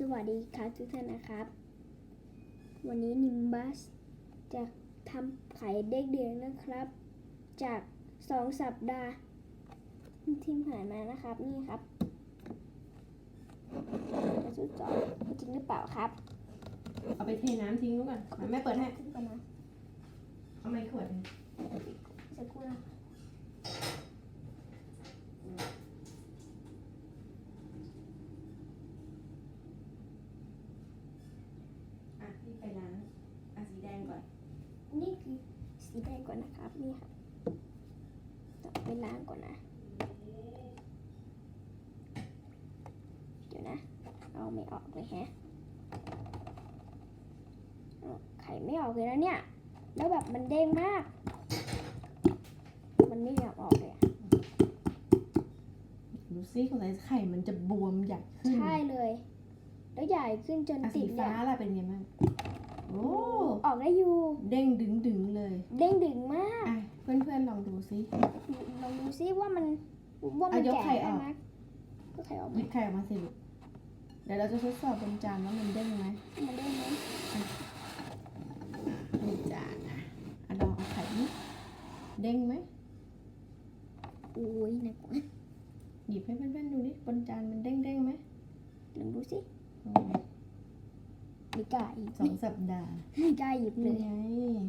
สวัสดีครับทุกท่านนะครับ วันนี้นิมบัสจะทำไข่เด็กเดือนนะครับ จากสองสัปดาห์ ที่ผ่านมานะครับ นี่ครับจะทดสอบจริงหรือเปล่าครับ เอาไปเทน้ำทิ้งนู้นก่อนอะแม่เปิดให้ขึ้นก่อนนะเอาไม้ขวดหนึ่งสักครู่นะอะพี่ไปล้างอะสีแดงก่อน นี่คือ สีแดงก่อนนะครับ นี่ครับต้องไปล้างก่อนนะ เดี๋ยวนะ เอาไม่ออกเลยแฮะเอาไข่ไม่ออกเลยนะเนี่ย แล้วแบบมันเด้งมาก มันไม่อยากออกเลยอะดูซิของใส่ไข่มันจะบวมใหญ่ขึ้นใช่เลย แล้วใหญ่ขึ้นจนอะติสีดเนี่ฟ้ายล่ะเป็นไงบ้างโอ้ ออกได้อยู่ เด้งดึงดึงๆ เลยเด้งดึงมาก อะเพื่อนเพื่อนๆลองดูซิลองดูซิว่ามันว่ามันอะยกแก่ไข่อได้อกไหมก็ไข่ออกหไหมยิบไข่ออกมาสิลูกเดี๋ยวเราจะทดสอบบนจานว่ามันเด้งไหมมันเด้งไหมบนจานอะอะลองเอาไข่นี้เด้งไหม อุ้ยนะกว่า หยิบให้เพื่อนเพื่อนๆดูดิบนจานมันเด้งเด้งๆไหม ลองดูสิ อืม ไม่ กล้าหยิบสองสัปดาห์ไม่กล้าหยิบเลนี่ยไง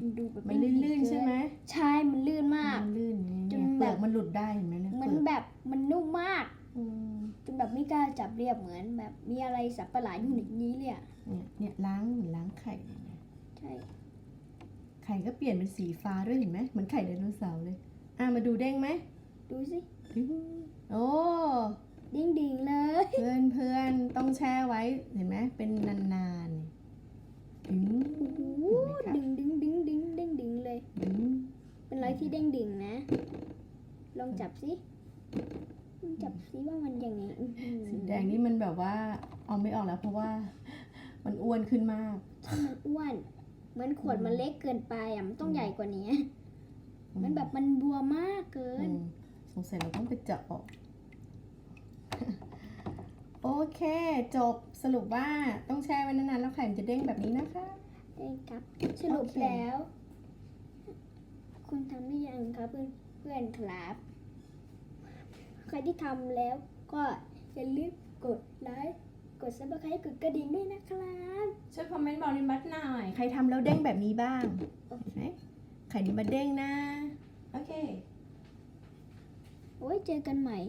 มันดูแบบมันลื่นๆใช่ไหมใช่มันลื่นมาก มันลื่นไงจเนี่ยนเปแบลือบ กมันหลุดได้เห็นไหมเนี่ยมันเปลือกแบบมันนุ่มมากอืมจนแบบไม่กล้าจับเรียบเหมือนแบบมีอะไรสับประหลาดอยู่ในนี้เลยอะเนี่ยเนี่ยล้างเหมือนล้างไข่เลยนะใช่ไข่ก็เปลี่ยนเป็นสีฟ้าด้วยเห็นไหมเหมือนไข่ไดโนเสาร์เลย อะมาดูเด้งไหมดูสิดึงโอ้ ดิ้งดิ่งเลย เพื่อนเพื่อนๆต้องแช่ไว้เห็นไหมเป็นนานๆดึง โอ้โห เห็นไหมคะ ดึงดึงดึงดึงเด้งดึงเลย ดึง เป็นอะไรที่เด้งดึงนะ ลองจับสิลองจับสิว่ามันยังไงอื้อหือสีแดงนี่มันแบบว่าเอาไม่ออกแล้วเพราะว่า มันอ้วนขึ้นมาก ถ้ามันอ้วน เหมือนขวดมันเล็กเกินไปอะมันต้องใหญ่กว่านี้ มันแบบมันบวมมากเกิอืนมสงสัยเราต้องไปเจาะออก โอเค จบสรุปว่าต้องแช่ไว้นานๆแล้วไข่มันจะเด้งแบบนี้นะคะ ได้ครับสรุปโอเค แล้ว คุณทำได้ยังครับเพื่อนเพื่อนๆครับ ใครที่ทำแล้วก็อย่าลืมกดไลค์กดซับสไครต์กดกระดิ่งด้วยนะครับช่วยคอมเมนต์บอกนิมบัตหน่อย ใครทำแล้วเด้งแบบนี้บ้างโอเคไหนไข่นิมบัตเด้งนะ โอเค โอ้ยเจอกันใหม่